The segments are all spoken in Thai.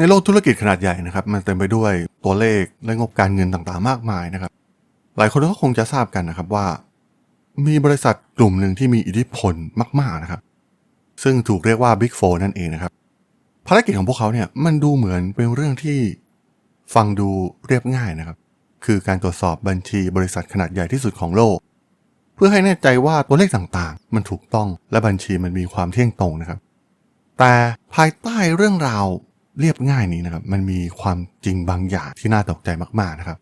ในโลกธุรกิจขนาดใหญ่นะครับ มันเต็มไปด้วยตัวเลขและงบการเงินต่างๆ มากมายนะครับ หลายคนก็คงจะทราบกันนะครับว่า มีบริษัทกลุ่มหนึ่งที่มีอิทธิพลมากๆนะครับ ซึ่งถูกเรียกว่า Big Four นั่นเองนะครับ ภารกิจของพวกเขาเนี่ยมันดูเหมือนเป็นเรื่องที่ฟังดูเรียบง่ายนะครับ คือการตรวจสอบบัญชีบริษัทขนาดใหญ่ที่สุดของโลก เพื่อให้แน่ใจว่าตัวเลขต่างๆ มันถูกต้องและบัญชีมันมีความเที่ยงตรงนะครับ แต่ภายใต้เรื่องราว เรียบง่ายนี้นะครับ มันมีความจริงบางอย่างที่น่าตกใจมากๆนะครับ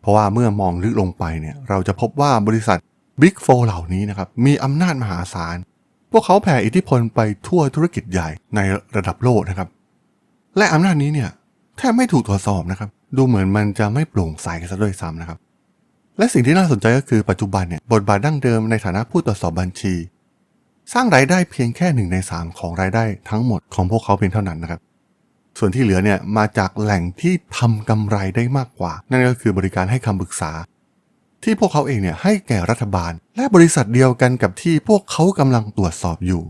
เพราะว่าเมื่อมองลึกลงไปเนี่ย เราจะพบว่าบริษัท Big Four เหล่านี้นะครับ มีอำนาจมหาศาล พวกเขาแผ่อิทธิพลไปทั่วธุรกิจใหญ่ในระดับโลกนะครับ และอำนาจนี้เนี่ยแทบไม่ถูกตรวจสอบนะครับ ดูเหมือนมันจะไม่โปร่งใสกันซะด้วยซ้ำนะครับ และสิ่งที่น่าสนใจก็คือปัจจุบันเนี่ยบทบาทดั้งเดิมในฐานะผู้ตรวจสอบบัญชี สร้างรายได้เพียงแค่หนึ่งในสามของรายได้ทั้งหมดของพวกเขาเพียงเท่านั้นนะครับ ส่วนที่เหลือเนี่ยมาจากแหล่งที่ทำกำไรได้มากกว่า นั่นก็คือบริการให้คำปรึกษา ที่พวกเขาเองเนี่ยให้แก่รัฐบาล และบริษัทเดียวกันกับที่พวกเขากำลังตรวจสอบอยู่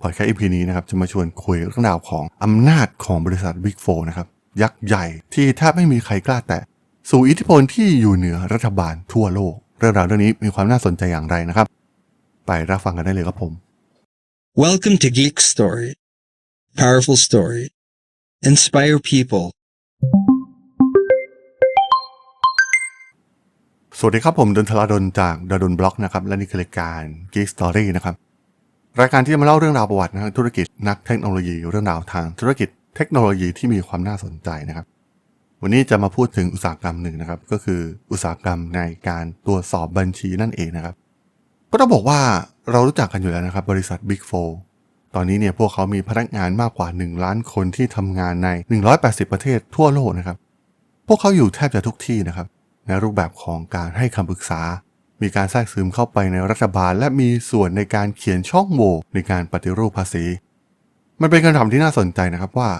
พอดแคสต์ EP นี้นะครับจะมาชวนคุยเรื่องราวของอำนาจของบริษัท Big Four นะครับยักษ์ใหญ่ที่แทบไม่มีใครกล้าแตะสู่อิทธิพลที่อยู่เหนือรัฐบาลทั่วโลก เรื่องราวเรื่องนี้มีความน่าสนใจอย่างไรนะครับ ไปรับฟังกันได้เลยครับผม Welcome to Geek Story. Powerful story. Inspire people. สวัสดีครับผมดนทลาดนจากดนบล็อกนะครับ และนี่คือรายการ Geek Story นะครับ รายการที่จะมาเล่าเรื่องราวประวัตินะครับธุรกิจนักเทคโนโลยีเรื่องราวทางธุรกิจเทคโนโลยีที่มีความน่าสนใจนะครับ วันนี้จะมาพูดถึงอุตสาหกรรมหนึ่งนะครับ ก็คืออุตสาหกรรมในการตรวจสอบบัญชีนั่นเองนะครับ ก็ต้องบอกว่าเรารู้จักกันอยู่แล้วนะครับ บริษัท Big Four ตอนนี้เนี่ยพวกเขามีพนักงานมากกว่า 1 ล้านคนที่ทำงานใน 180 ประเทศทั่วโลกนะครับ พวกเขาอยู่แทบจะทุกที่นะครับ ในรูปแบบของการให้คำปรึกษา มีการแทรกซึมเข้าไปในรัฐบาล และมีส่วนในการเขียนช่องโหว่ในการปฏิรูปภาษี มันเป็นคำถามที่น่าสนใจนะครับว่า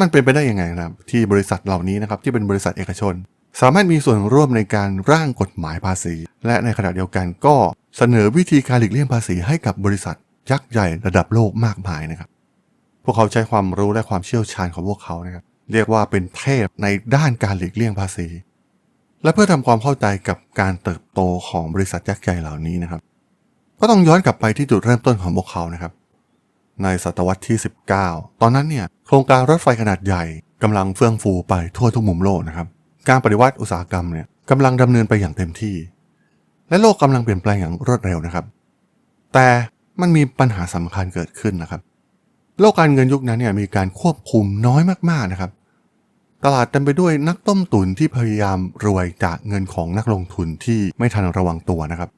มันเป็นไปได้ยังไงนะครับที่บริษัทเหล่านี้นะครับที่เป็นบริษัทเอกชน สามารถมีส่วนร่วมในการร่างกฎหมายภาษี และในขณะเดียวกันก็เสนอวิธีการหลีกเลี่ยงภาษีให้กับบริษัท ยักษ์ใหญ่ระดับโลกมากมายนะครับ พวกเขาใช้ความรู้และความเชี่ยวชาญของพวกเขานะครับ เรียกว่าเป็นเทพในด้านการหลีกเลี่ยงภาษี และเพื่อทำความเข้าใจกับการเติบโตของบริษัทยักษ์ใหญ่เหล่านี้นะครับ ก็ต้องย้อนกลับไปที่จุดเริ่มต้นของพวกเขานะครับ ในศตวรรษที่ 19 ตอนนั้นเนี่ยโครงการรถไฟขนาดใหญ่กำลังเฟื่องฟูไปทั่วทุกมุมโลกนะครับ การปฏิวัติอุตสาหกรรมเนี่ยกำลังดำเนินไปอย่างเต็มที่ และโลกกำลังเปลี่ยนแปลงอย่างรวดเร็วนะครับ แต่ มันมีปัญหาสำคัญเกิดขึ้นนะครับ โลกการเงินยุคนั้นเนี่ยมีการควบคุมน้อยมากๆนะครับ ตลาดเต็มไปด้วยนักต้มตุ๋นที่พยายามรวยจากเงินของนักลงทุนที่ไม่ทันระวังตัวนะครับ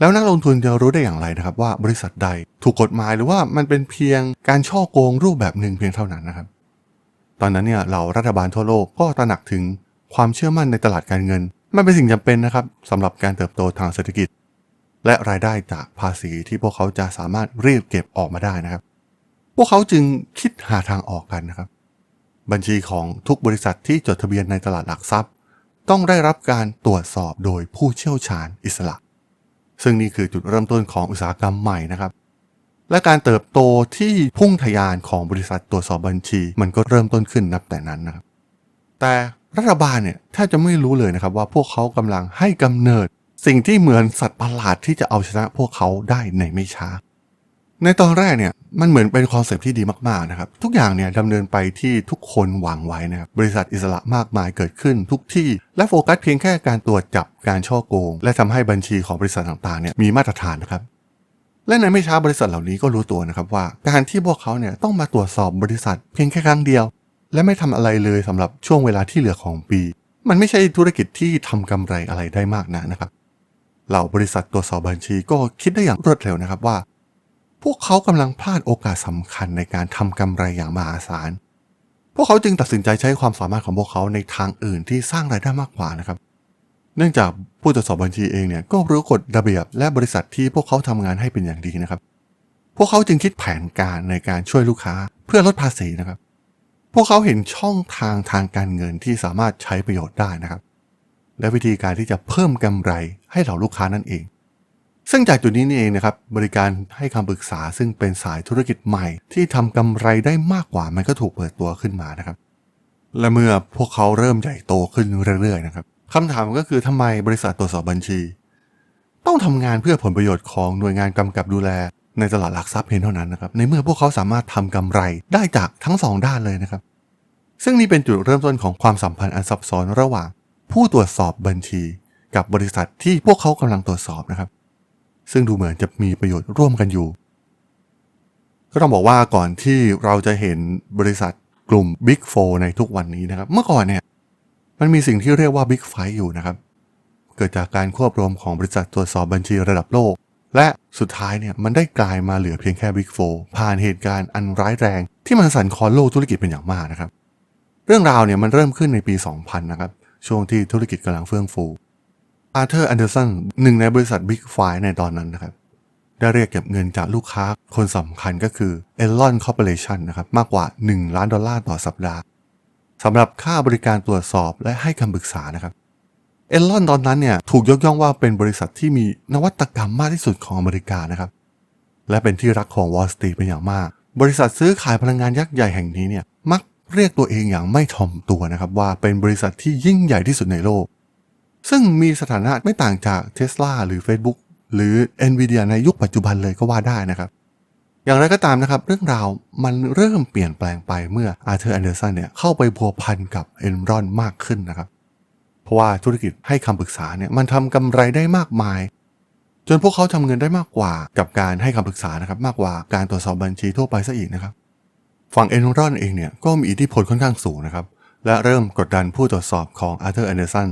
แล้วนักลงทุนจะรู้ได้อย่างไรนะครับ ว่าบริษัทใดถูกกฎหมายหรือว่ามันเป็นเพียงการช่อโกงรูปแบบหนึ่งเพียงเท่านั้นนะครับ ตอนนั้นเนี่ยเหล่ารัฐบาลทั่วโลกก็ตระหนักถึงความเชื่อมั่นในตลาดการเงิน มันเป็นสิ่งจำเป็นนะครับสำหรับการเติบโตทางเศรษฐกิจ และรายได้จากภาษีที่พวกเขาจะสามารถเรียกเก็บออกมาได้นะครับ พวกเขาจึงคิดหาทางออกกันนะครับ บัญชีของทุกบริษัทที่จดทะเบียนในตลาดหลักทรัพย์ ต้องได้รับการตรวจสอบโดยผู้เชี่ยวชาญอิสระ ซึ่งนี่คือจุดเริ่มต้นของอุตสาหกรรมใหม่นะครับ และการเติบโตที่พุ่งทะยานของบริษัทตรวจสอบบัญชี มันก็เริ่มต้นขึ้นนับแต่นั้นนะครับ แต่รัฐบาลเนี่ยแทบจะไม่รู้เลยนะครับว่าพวกเขากำลังให้กำเนิด สิ่งที่เหมือนสัตว์ประหลาดที่จะเอาชนะพวกเขาได้ในไม่ช้า ในตอนแรกเนี่ยมันเหมือนเป็นคอนเซปที่ดีมากๆนะครับ ทุกอย่างเนี่ยดำเนินไปที่ทุกคนหวังไว้นะครับบริษัทอิสระมากมายเกิดขึ้นทุกที่ และโฟกัสเพียงแค่การตรวจจับการช่อโกง และทำให้บัญชีของบริษัทต่างๆเนี่ยมีมาตรฐานนะครับและในไม่ช้าบริษัทเหล่านี้ก็รู้ตัวนะครับว่า การที่พวกเขาเนี่ยต้องมาตรวจสอบบริษัท เพียงแค่ครั้งเดียว และไม่ทำอะไรเลยสำหรับช่วงเวลาที่เหลือของปี มันไม่ใช่ธุรกิจที่ทำกำไรอะไรได้มากนะนะครับ เหล่าบริษัทตรวจสอบบัญชีก็คิดได้อย่างรวดเร็วนะครับว่า พวกเขากำลังพลาดโอกาสสำคัญในการทำกำไรอย่างมหาศาล พวกเขาจึงตัดสินใจใช้ความสามารถของพวกเขาในทางอื่นที่สร้างรายได้มากกว่านะครับ เนื่องจากผู้ตรวจสอบบัญชีเองเนี่ยก็รู้กฎระเบียบและบริษัทที่พวกเขาทำงานให้เป็นอย่างดีนะครับ พวกเขาจึงคิดแผนการในการช่วยลูกค้าเพื่อลดภาษีนะครับ พวกเขาเห็นช่องทางทางการเงินที่สามารถใช้ประโยชน์ได้นะครับ และวิธีการที่จะเพิ่มกำไรให้เหล่าลูกค้านั่นเอง ซึ่งจากจุดนี้นี่เองนะครับบริการให้คำปรึกษาซึ่งเป็นสายธุรกิจใหม่ ที่ทำกำไรได้มากกว่ามันก็ถูกเปิดตัวขึ้นมานะครับ และเมื่อพวกเขาเริ่มใหญ่โตขึ้นเรื่อยๆนะครับคำถามก็คือทำไมบริษัทตรวจสอบบัญชี ต้องทำงานเพื่อผลประโยชน์ของหน่วยงานกำกับดูแล ในตลาดหลักทรัพย์เพียงเท่านั้นนะครับในเมื่อพวกเขาสามารถทำกำไรได้จากทั้งสองด้านเลยนะครับซึ่งนี่เป็นจุดเริ่มต้นของความสัมพันธ์อันซับซ้อนระหว่าง ผู้ตรวจสอบบัญชีกับบริษัทที่พวกเขากำลังตรวจสอบนะครับ ซึ่งดูเหมือนจะมีประโยชน์ร่วมกันอยู่ ก็ต้องบอกว่าก่อนที่เราจะเห็นบริษัทกลุ่ม Big 4ในทุกวันนี้นะครับ เมื่อก่อนเนี่ยมันมีสิ่งที่เรียกว่า Big 5อยู่นะครับ เกิดจากการควบรวมของบริษัทตรวจสอบบัญชีระดับโลก และสุดท้ายเนี่ยมันได้กลายมาเหลือเพียงแค่ Big 4ผ่านเหตุการณ์อันร้ายแรง ที่มันสั่นคลอนโลกธุรกิจเป็นอย่างมากนะครับ เรื่องราวเนี่ยมันเริ่มขึ้นในปี 2000 นะครับ ช่วงที่ธุรกิจกำลังเฟื่องฟูอาร์เธอร์แอนเดอร์สันหนึ่งในบริษัท Big 5ในตอนนั้นนะครับ ได้เรียกเก็บเงินจากลูกค้าคนสำคัญก็คือ e l o n Corporation นนะครับมากกว่า 1 ล้านดอลลาร์ต่อสัปดาห์สำหรับค่าบริการตรวจสอบและให้คำปรึกษานะครับเอลอนตอนนั้นเนี่ยถูกยกย่องว่าเป็นบริษัทที่มีนวัตกรรมมากที่สุดของอเมริกานะครับ และเป็นที่รักของวอลสตรีเป็นอย่างมาก บริษัทซื้อขายพลังงานยักษ์ใหญ่แห่งนี้เนี่ย เรียกตัวเองอย่างไม่ถ่อมตัวนะครับว่าเป็นบริษัทที่ยิ่งใหญ่ที่สุดในโลก ซึ่งมีสถานะไม่ต่างจาก Tesla หรือ Facebook หรือ Nvidia ในยุคปัจจุบันเลยก็ว่าได้นะครับ อย่างไรก็ตามนะครับ เรื่องราวมันเริ่มเปลี่ยนแปลงไปเมื่ออาร์เธอร์แอนเดอร์สันเนี่ยเข้าไปพัวพันกับเอนรอนมากขึ้นนะครับ เพราะว่าธุรกิจให้คำปรึกษาเนี่ยมันทำกำไรได้มากมาย จนพวกเขาทำเงินได้มากกว่ากับการให้คำปรึกษานะครับมากกว่าการตรวจสอบบัญชีทั่วไปซะอีกนะครับ ฝั่งเอนรอนเองเนี่ยก็มีอิทธิพลค่อนข้างสูงนะครับ และเริ่มกดดันผู้ตรวจสอบของอาร์เธอร์แอนเดอร์สัน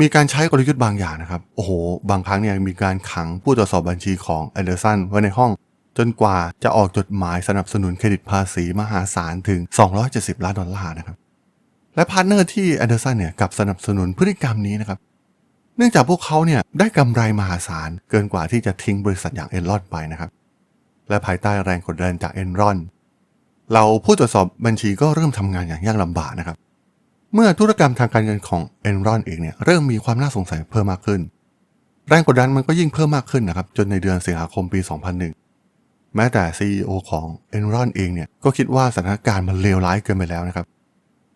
มีการใช้กลยุทธ์บางอย่างนะครับ โอ้โห บางครั้งเนี่ยมีการขังผู้ตรวจสอบบัญชีของแอนเดอร์สันไว้ในห้อง จนกว่าจะออกจดหมายสนับสนุนเครดิตภาษีมหาศาลถึง 270 ล้านดอลลาร์นะครับ และพาร์ทเนอร์ที่แอนเดอร์สันเนี่ยกับสนับสนุนพฤติกรรมนี้นะครับ เนื่องจากพวกเขาเนี่ยได้กำไรมหาศาลเกินกว่าที่จะทิ้งบริษัทอย่างเอนรอนไปนะครับ และภายใต้แรงกดดันจากเอนรอน เราผู้ตรวจสอบบัญชีก็เริ่มทำงานอย่างยากลำบากนะครับ เมื่อธุรกรรมทางการเงินของเอนรอนเองเนี่ยเริ่มมีความน่าสงสัยเพิ่มมากขึ้น แรงกดดันมันก็ยิ่งเพิ่มมากขึ้นนะครับ จนในเดือนสิงหาคมปี 2001 แม้แต่ CEO ของเอนรอนเองเนี่ยก็คิดว่าสถานการณ์มันเลวร้ายเกินไปแล้วนะครับ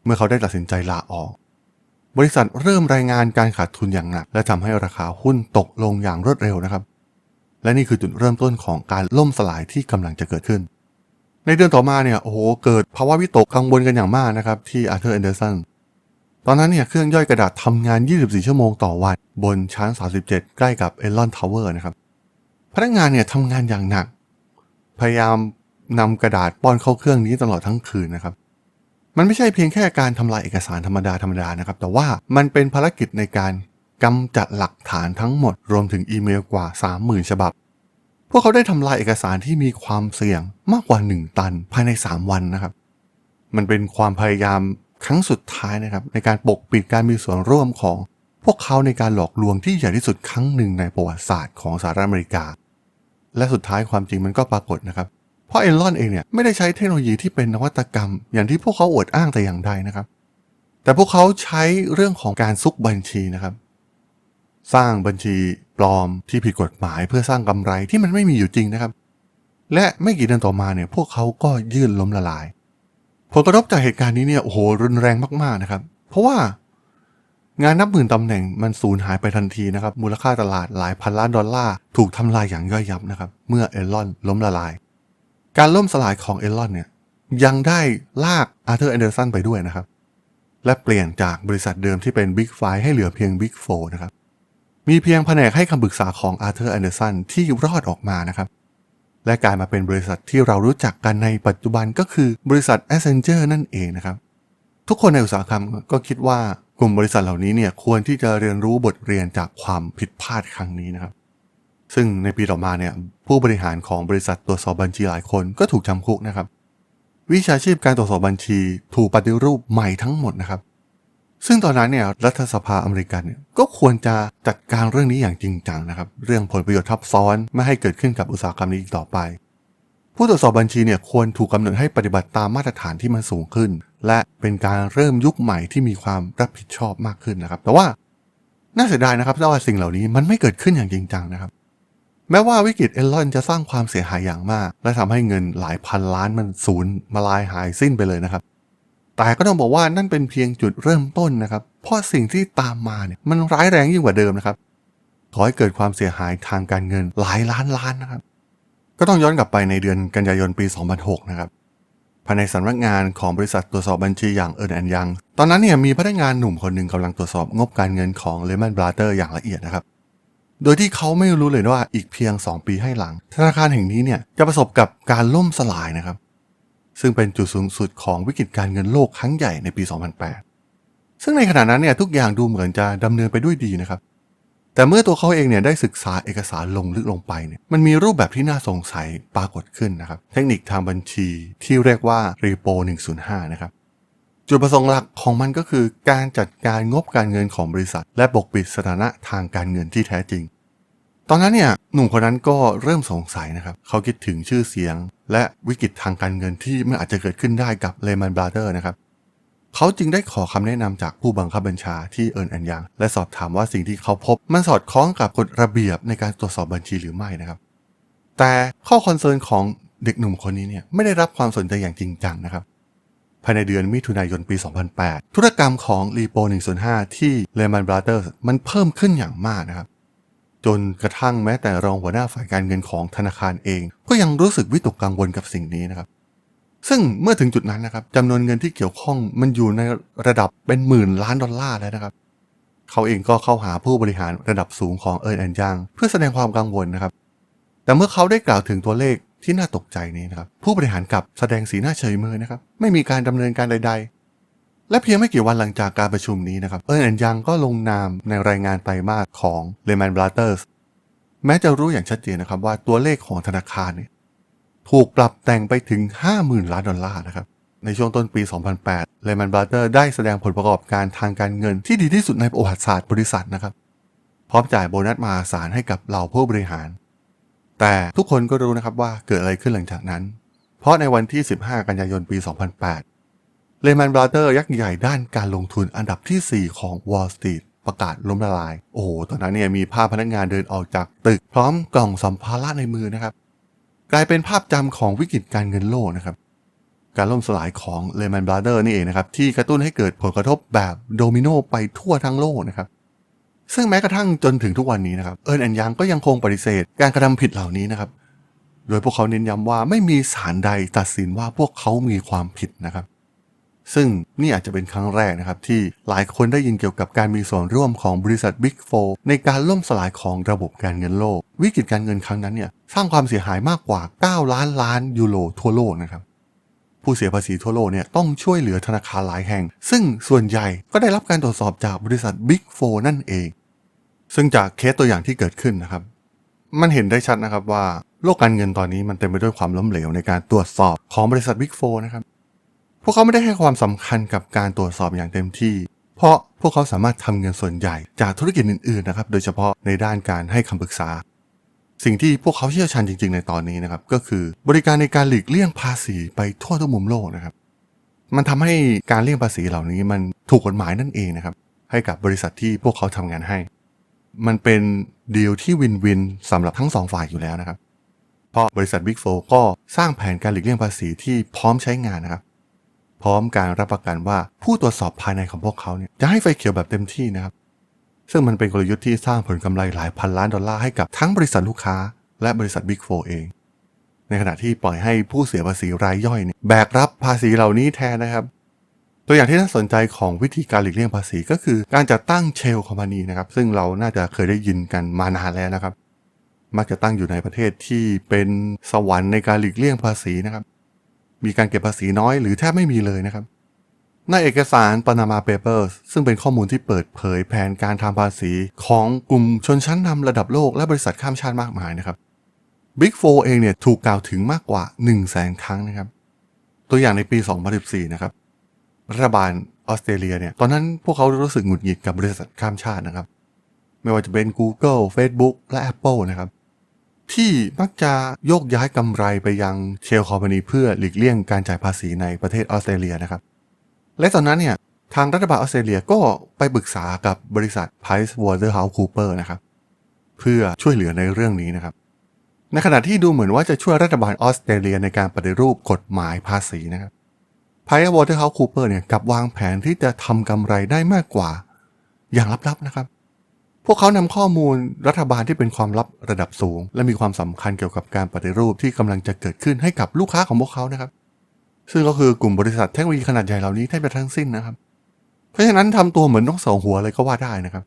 เมื่อเขาได้ตัดสินใจลาออก บริษัทเริ่มรายงานการขาดทุนอย่างหนัก และทำให้ราคาหุ้นตกลงอย่างรวดเร็วนะครับ และนี่คือจุดเริ่มต้นของการล่มสลายที่กำลังจะเกิดขึ้น ในเดือนต่อมาเนี่ยโอ้โหเกิดภาวะวิตกกังวลกันอย่างมากนะครับที่อาร์เธอร์แอนเดอร์สันตอนนั้นเนี่ยเครื่องย่อยกระดาษทำงาน 24 ชั่วโมงต่อวัน บนชั้น 37 ใกล้กับเอลลอนทาวเวอร์นะครับ พนักงานเนี่ยทำงานอย่างหนัก พยายามนำกระดาษป้อนเข้าเครื่องนี้ตลอดทั้งคืนนะครับ มันไม่ใช่เพียงแค่การทำลายเอกสารธรรมดาธรรมดานะครับ แต่ว่ามันเป็นภารกิจในการกำจัดหลักฐานทั้งหมดรวมถึงอีเมลกว่า 30,000 ฉบับ พวกเขาได้ทำลายเอกสารที่มีความเสี่ยงมากกว่า 1 ตันภายใน 3 วันนะครับ มันเป็นความพยายามครั้งสุดท้ายนะครับ ในการปกปิดการมีส่วนร่วมของ พวกเขาในการหลอกลวงที่ใหญ่ที่สุดครั้งหนึ่งในประวัติศาสตร์ของสหรัฐอเมริกา และสุดท้ายความจริงมันก็ปรากฏนะครับ เพราะเอลอนเองเนี่ยไม่ได้ใช้เทคโนโลยีที่เป็นนวัตกรรม อย่างที่พวกเขาอวดอ้างแต่อย่างใดนะครับ แต่พวกเขาใช้เรื่องของการซุกบัญชีนะครับ สร้างบัญชีปลอมที่ผิดกฎหมายเพื่อสร้างกำไรที่มันไม่มีอยู่จริงนะครับ และไม่กี่เดือนต่อมาเนี่ยพวกเขาก็ยื่นล้มละลาย ผลกระทบจากเหตุการณ์นี้เนี่ยโอ้โหรุนแรงมากๆนะครับ เพราะว่างานนับหมื่นตำแหน่งมันสูญหายไปทันทีนะครับ มูลค่าตลาดหลายพันล้านดอลลาร์ถูกทำลายอย่างย่อยยับนะครับ เมื่อเอลอนล้มละลาย การล่มสลายของเอลอนเนี่ยยังได้ลากอาร์เธอร์แอนเดอร์สันไปด้วยนะครับ และเปลี่ยนจากบริษัทเดิมที่เป็นบิ๊กไฟให้เหลือเพียงบิ๊กโฟนะครับ มีเพียงแผนกให้คำปรึกษาของอาร์เธอร์แอนเดอร์สันที่รอดออกมานะครับ และกลายมาเป็นบริษัทที่เรารู้จักกันในปัจจุบันก็คือบริษัท a c c e n t u r e นั่นเองนะครับ ทุกคนในอุตสาหกรรมก็คิดว่ากลุ่มบริษัทเหล่านี้เนี่ยควรที่จะเรียนรู้บทเรียนจากความผิดพลาดครั้งนี้นะครับ ซึ่งในปีต่อมาเนี่ยผู้บริหารของบริษัทตรวจสอบบัญชีหลายคนก็ถูกจำคุกนะครับ วิชาชีพการตรวจสอบบัญชีถูกปฏิรูปใหม่ทั้งหมดนะครับ ซึ่งตอนนั้นเนี่ยรัฐสภาอเมริกันเนี่ยก็ควรจะจัดการเรื่องนี้อย่างจริงจังนะครับเรื่องผลประโยชน์ทับซ้อนไม่ให้เกิดขึ้นกับอุตสาหกรรมนี้อีกต่อไป ผู้ตรวจสอบบัญชีเนี่ยควรถูกกำหนดให้ปฏิบัติตามมาตรฐานที่มันสูงขึ้น และเป็นการเริ่มยุคใหม่ที่มีความรับผิดชอบมากขึ้นนะครับ แต่ว่าน่าเสียดายนะครับว่าสิ่งเหล่านี้มันไม่เกิดขึ้นอย่างจริงจังนะครับ แม้ว่าวิกฤตเอลลอนจะสร้างความเสียหายอย่างมาก และทำให้เงินหลายพันล้านมันสูญมาลายหายสิ้นไปเลยนะครับ แต่ก็ต้องบอกว่านั่นเป็นเพียงจุดเริ่มต้นนะครับ เพราะสิ่งที่ตามมาเนี่ยมันร้ายแรงยิ่งกว่าเดิมนะครับขอให้เกิดความเสียหายทางการเงินหลายล้านล้านนะครับ ก็ต้องย้อนกลับไปในเดือนกันยายนปี 2006 นะครับภายในสำนักงานของบริษัทตรวจสอบบัญชีอย่างเอิร์นแอนยัง ตอนนั้นเนี่ยมีพนักงานหนุ่มคนหนึ่งกำลังตรวจสอบงบการเงินของเลมอนบราเตอร์อย่างละเอียดนะครับ โดยที่เขาไม่รู้เลยว่าอีกเพียง 2 ปีให้หลัง ธนาคารแห่งนี้เนี่ยจะประสบกับการล่มสลายนะครับ ซึ่งเป็นจุดสูงสุดของวิกฤตการเงินโลกครั้งใหญ่ในปี 2008 ซึ่งในขณะนั้นเนี่ยทุกอย่างดูเหมือนจะดำเนินไปด้วยดีนะครับ แต่เมื่อตัวเขาเองเนี่ยได้ศึกษาเอกสารลงลึกลงไปเนี่ยมันมีรูปแบบที่น่าสงสัยปรากฏขึ้นนะครับ เทคนิคทางบัญชีที่เรียกว่า repo 105 นะครับจุดประสงค์หลักของมันก็คือการจัดการงบการเงินของบริษัท และปกปิดสถานะทางการเงินที่แท้จริง ตอนนั้นเนี่ยหนุ่มคนนั้นก็เริ่มสงสัยนะครับ เขาคิดถึงชื่อเสียง และวิกฤตทางการเงินที่มันอาจจะเกิดขึ้นได้กับเลมันบราเ h อร์นะครับเขาจึงได้ขอคำแนะนำจากผู้บังคับบัญชาที่เอิร์นอันยัง และสอบถามว่าสิ่งที่เขาพบ มันสอดคล้องกับกฎระเบียบในการตรวจสอบบัญชีหรือไม่นะครับ แต่ข้อคอนเซิร์นของเด็กหนุ่มคนนี้เนี่ยไม่ได้รับความสนใจอย่างจริงจังนะครับภายในเดือนมิถุนายนปี 2008 ธุรกรรมของรีโป105 ที่ Lehman Brothers มันเพิ่มขึ้นอย่างมากนะครับ จนกระทั่งแม้แต่รองหัวหน้าฝ่ายการเงินของธนาคารเอง ก็ยังรู้สึกวิตกกังวลกับสิ่งนี้นะครับ ซึ่งเมื่อถึงจุดนั้นนะครับจำนวนเงินที่เกี่ยวข้องมันอยู่ในระดับเป็นหมื่นล้านดอลลาร์แล้วนะครับ เขาเองก็เข้าหาผู้บริหารระดับสูงของเอิร์นแอนยังเพื่อแสดงความกังวลนะครับ แต่เมื่อเขาได้กล่าวถึงตัวเลขที่น่าตกใจนี้นะครับ ผู้บริหารกลับแสดงสีหน้าเฉยเมยนะครับ ไม่มีการดำเนินการใด และเพียงไม่กี่วันหลังจากการประชุมนี้นะครับ เอิร์นแอนยังก็ลงนามในรายงานไตรมาสของ Lehman Brothers แม้จะรู้อย่างชัดเจนนะครับว่าตัวเลขของธนาคารเนี่ยถูกปรับแต่งไปถึง 50,000 ล้านดอลลาร์นะครับ ในช่วงต้นปี 2008 Lehman Brothers ได้แสดงผลประกอบการทางการเงินที่ดีที่สุดในประวัติศาสตร์บริษัทนะครับ พร้อมจ่ายโบนัสมหาศาลให้กับเหล่าผู้บริหาร แต่ทุกคนก็รู้นะครับว่าเกิดอะไรขึ้นหลังจากนั้น เพราะในวันที่ 15 กันยายนปี 2008 Lehman Brothers ยักษ์ใหญ่ด้านการลงทุนอันดับที่ 4 ของ Wall Street ประกาศล้มละลาย โอ้โห ตอนนั้นเนี่ยมีภาพพนักงานเดินออกจากตึก พร้อมกล่องสัมภาระในมือนะครับ กลายเป็นภาพจำของวิกฤตการเงินโลกนะครับ การล่มสลายของ Lehman Brothers นี่เองนะครับ ที่กระตุ้นให้เกิดผลกระทบแบบโดมิโนไปทั่วทั้งโลกนะครับ ซึ่งแม้กระทั่งจนถึงทุกวันนี้นะครับ เอิร์นแอนยังก็ยังคงปฏิเสธ การกระทำผิดเหล่านี้นะครับ โดยพวกเขาเน้นย้ำว่าไม่มีศาลใดตัดสินว่าพวกเขามีความผิดนะครับ ซึ่งนี่อาจจะเป็นครั้งแรกนะครับที่หลายคนได้ยินเกี่ยวกับการมีส่วนร่วมของบริษัท Big 4ในการล่มสลายของระบบการเงินโลก วิกฤตการเงินครั้งนั้นเนี่ยสร้างความเสียหายมากกว่า 9 ล้านล้านยูโรทั่วโลกนะครับผู้เสียภาษีทั่วโลกเนี่ยต้องช่วยเหลือธนาคารหลายแห่ง ซึ่งส่วนใหญ่ก็ได้รับการตรวจสอบจากบริษัท Big 4นั่นเอง ซึ่งจากเคสตัวอย่างที่เกิดขึ้นนะครับ มันเห็นได้ชัดนะครับว่าโลกการเงินตอนนี้มันเต็มไปด้วยความล้มเหลวในการตรวจสอบของบริษัท Big 4นะครับ พวกเขาไม่ได้ให้ความสำคัญกับการตรวจสอบอย่างเต็มที่ เพราะพวกเขาสามารถทำเงินส่วนใหญ่จากธุรกิจอื่นๆนะครับโดยเฉพาะในด้านการให้คำปรึกษา สิ่งที่พวกเขาเชี่ยวชาญจริง ๆ ในตอนนี้นะครับก็คือบริการในการหลีกเลี่ยงภาษีไปทั่วทุกมุมโลกนะครับมันทำให้การเลี่ยงภาษีเหล่านี้มันถูกกฎหมายนั่นเองนะครับให้กับบริษัทที่พวกเขาทำงานให้ มันเป็นดีลที่วินวินสำหรับทั้งสองฝ่ายอยู่แล้วนะครับ เพราะบริษัท Big 4ก็สร้างแผนการหลีกเลี่ยงภาษีที่พร้อมใช้งานนะครับ พร้อมการรับประกันว่าผู้ตรวจสอบภายในของพวกเขาเนี่ยจะให้ไฟเขียวแบบเต็มที่นะครับ ซึ่งมันเป็นกลยุทธ์ที่สร้างผลกำไรหลายพันล้านดอลลาร์ให้กับทั้งบริษัทลูกค้า และบริษัท Big 4เอง ในขณะที่ปล่อยให้ผู้เสียภาษีรายย่อยเนี่ยแบกรับภาษีเหล่านี้แทนนะครับ ตัวอย่างที่น่าสนใจของวิธีการหลีกเลี่ยงภาษีก็คือการจัดตั้งเชลคอมพานีนะครับซึ่งเราน่าจะเคยได้ยินกันมานานแล้วนะครับ มักจะตั้งอยู่ในประเทศที่เป็นสวรรค์ในการหลีกเลี่ยงภาษีนะครับ มีการเก็บภาษีน้อยหรือแทบไม่มีเลยนะครับ ในเอกสาร Panama Papers ซึ่งเป็นข้อมูลที่เปิดเผยแผนการทำภาษีของกลุ่มชนชั้นนำระดับโลกและบริษัทข้ามชาติมากมายนะครับ Big 4เองเนี่ยถูกกล่าวถึงมากกว่า 1 0 0 0 0แสนครั้งนะครับ ตัวอย่างในปี 2014 นะครับ รัฐบาลออสเตรเลียเนี่ย ตอนนั้นพวกเขารู้สึกหงุดหงิดกับบริษัทข้ามชาตินะครับ ไม่ว่าจะเป็น Google Facebook และ Apple นะครับ ที่มักจะโยกย้ายกำไรไปยังเชลคอมพานีเพื่อหลีกเลี่ยงการจ่ายภาษีในประเทศออสเตรเลียนะครับ และตอนนั้นเนี่ยทางรัฐบาลออสเตรเลียก็ไปปรึกษากับบริษัท Price Waterhouse Cooper นะครับ เพื่อช่วยเหลือในเรื่องนี้นะครับ ในขณะที่ดูเหมือนว่าจะช่วยรัฐบาลออสเตรเลียในการปฏิรูปกฎหมายภาษีนะครับไพร์วอเตอร์เฮาส์คูเปอร์เนี่ยกับวางแผนที่จะทำกำไรได้มากกว่า อย่างลับๆนะครับ พวกเขานำข้อมูลรัฐบาลที่เป็นความลับระดับสูง และมีความสำคัญเกี่ยวกับการปฏิรูปที่กำลังจะเกิดขึ้นให้กับลูกค้าของพวกเขานะครับ ซึ่งก็คือกลุ่มบริษัทเทคโนโลยีขนาดใหญ่เหล่านี้แทบจะทั้งสิ้นนะครับ เพราะฉะนั้นทำตัวเหมือนนกสองหัวเลยก็ว่าได้นะครับ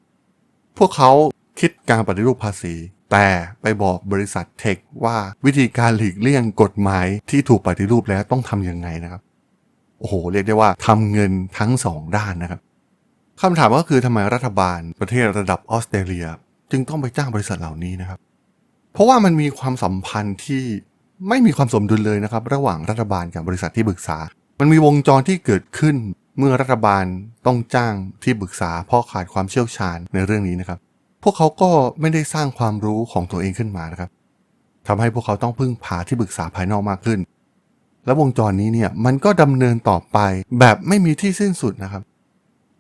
พวกเขาคิดการปฏิรูปภาษี แต่ไปบอกบริษัทเทคว่าวิธีการหลีกเลี่ยงกฎหมายที่ถูกปฏิรูปแล้วต้องทำยังไงนะครับ โอ้โห เรียกได้ว่าทำเงินทั้งสองด้านนะครับ คำถามก็คือทำไมรัฐบาลประเทศระดับออสเตรเลีย จึงต้องไปจ้างบริษัทเหล่านี้นะครับ เพราะว่ามันมีความสัมพันธ์ที่ไม่มีความสมดุลเลยนะครับ ระหว่างรัฐบาลกับบริษัทที่ปรึกษา มันมีวงจรที่เกิดขึ้นเมื่อรัฐบาลต้องจ้างที่ปรึกษา เพราะขาดความเชี่ยวชาญในเรื่องนี้นะครับ พวกเขาก็ไม่ได้สร้างความรู้ของตัวเองขึ้นมานะครับทำให้พวกเขาต้องพึ่งพาที่ปรึกษาภายนอกมากขึ้น และวงจรนี้เนี่ยมันก็ดำเนินต่อไปแบบไม่มีที่สิ้นสุดนะครับ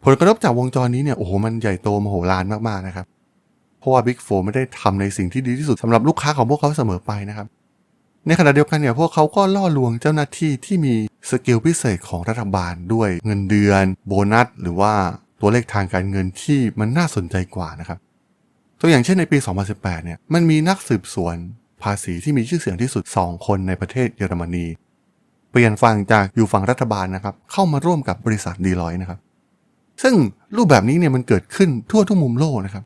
ผลกระทบจากวงจรนี้เนี่ยโอ้โหมันใหญ่โตมโหฬารมากๆนะครับ เพราะว่า Big 4ไม่ได้ทำในสิ่งที่ดีที่สุดสำหรับลูกค้าของพวกเขาเสมอไปนะครับ ในขณะเดียวกันเนี่ยพวกเขาก็ล่อลวงเจ้าหน้าที่ที่มีสกิลพิเศษของรัฐบาลด้วยเงินเดือน โบนัส หรือว่าตัวเลขทางการเงินที่มันน่าสนใจกว่านะครับ ตัวอย่างเช่นในปี 2018 เนี่ยมันมีนักสืบสวนภาษีที่มีชื่อเสียงที่สุด 2 คนในประเทศเยอรมนี เปลี่ยนฝั่งจากอยู่ฝั่งรัฐบาลนะครับเข้ามาร่วมกับบริษัทดีลอยนะครับ ซึ่งรูปแบบนี้เนี่ยมันเกิดขึ้นทั่วทุกมุมโลกนะครับ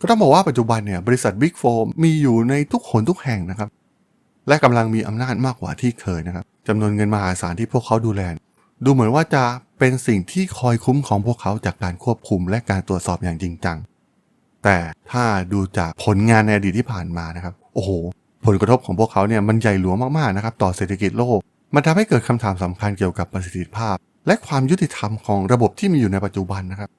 ก็ต้องบอกว่าปัจจุบันเนี่ยบริษัท Big 4มีอยู่ในทุกหนทุกแห่งนะครับ และกำลังมีอำนาจมากกว่าที่เคยนะครับจำนวนเงินมหาศาลที่พวกเขาดูแล ดูเหมือนว่าจะเป็นสิ่งที่คอยคุ้มของพวกเขาจากการควบคุมและการตรวจสอบอย่างจริงจัง แต่ถ้าดูจากผลงานในอดีตที่ผ่านมานะครับ โอ้โห ผลกระทบของพวกเขาเนี่ยมันใหญ่หลวงมากๆนะครับ ต่อเศรษฐกิจโลก มันทำให้เกิดคำถามสำคัญเกี่ยวกับประสิทธิภาพ และความยุติธรรมของระบบที่มีอยู่ในปัจจุบันนะครับ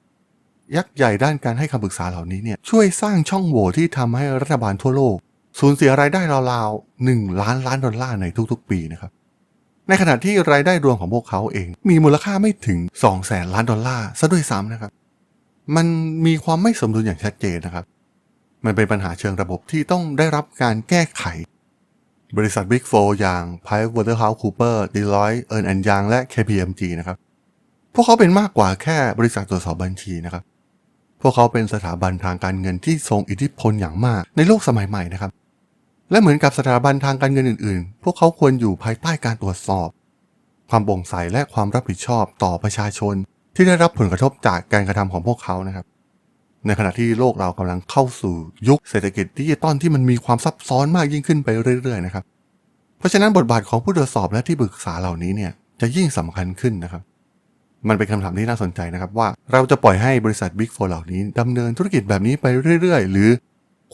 ยักษ์ใหญ่ด้านการให้คำปรึกษาเหล่านี้เนี่ยช่วยสร้างช่องโหว่ที่ทำให้รัฐบาลทั่วโลก สูญเสียรายได้ราวๆ1ล้านล้านดอลลาร์ในทุกๆ ปีนะครับในขณะที่รายได้รวมของพวกเขาเอง มีมูลค่าไม่ถึง2แสนล้านดอลลาร์ซะด้วยซ้ำนะครับ มันมีความไม่สมดุลอย่างชัดเจนนะครับ มันเป็นปัญหาเชิงระบบที่ต้องได้รับการแก้ไข บริษัท Big 4 อย่าง PricewaterhouseCooper Deloitte Ernst Young และ KPMG นะครับ พวกเขาเป็นมากกว่าแค่บริษัทตรวจสอบบัญชีนะครับ พวกเขาเป็นสถาบันทางการเงินที่ทรงอิทธิพลอย่างมากในโลกสมัยใหม่นะครับ และเหมือนกับสถาบันทางการเงินอื่นๆ พวกเขาควรอยู่ภายใต้การตรวจสอบ ความโปร่งใสและความรับผิดชอบต่อประชาชนที่ได้รับผลกระทบจากการกระทำของพวกเขานะครับ ในขณะที่โลกเรากำลังเข้าสู่ยุคเศรษฐกิจดิจิตอลที่มันมีความซับซ้อนมากยิ่งขึ้นไปเรื่อยๆนะครับ เพราะฉะนั้นบทบาทของผู้ตรวจสอบและที่ปรึกษาเหล่านี้เนี่ยจะยิ่งสำคัญขึ้นนะครับ มันเป็นคำถามที่น่าสนใจนะครับว่าเราจะปล่อยให้บริษัท Big 4เหล่านี้ดำเนินธุรกิจแบบนี้ไปเรื่อยๆ หรือ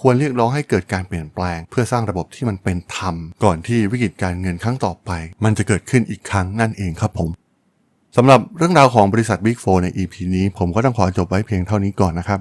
ควรเรียกร้องให้เกิดการเปลี่ยนแปลง เพื่อสร้างระบบที่มันเป็นธรรม ก่อนที่วิกฤตการเงินครั้งต่อไป มันจะเกิดขึ้นอีกครั้งนั่นเองครับผมสำหรับเรื่องราวของบริษัท Big 4ใน EP นี้ ผมก็ต้องขอจบไว้เพียงเท่านี้ก่อนนะครับ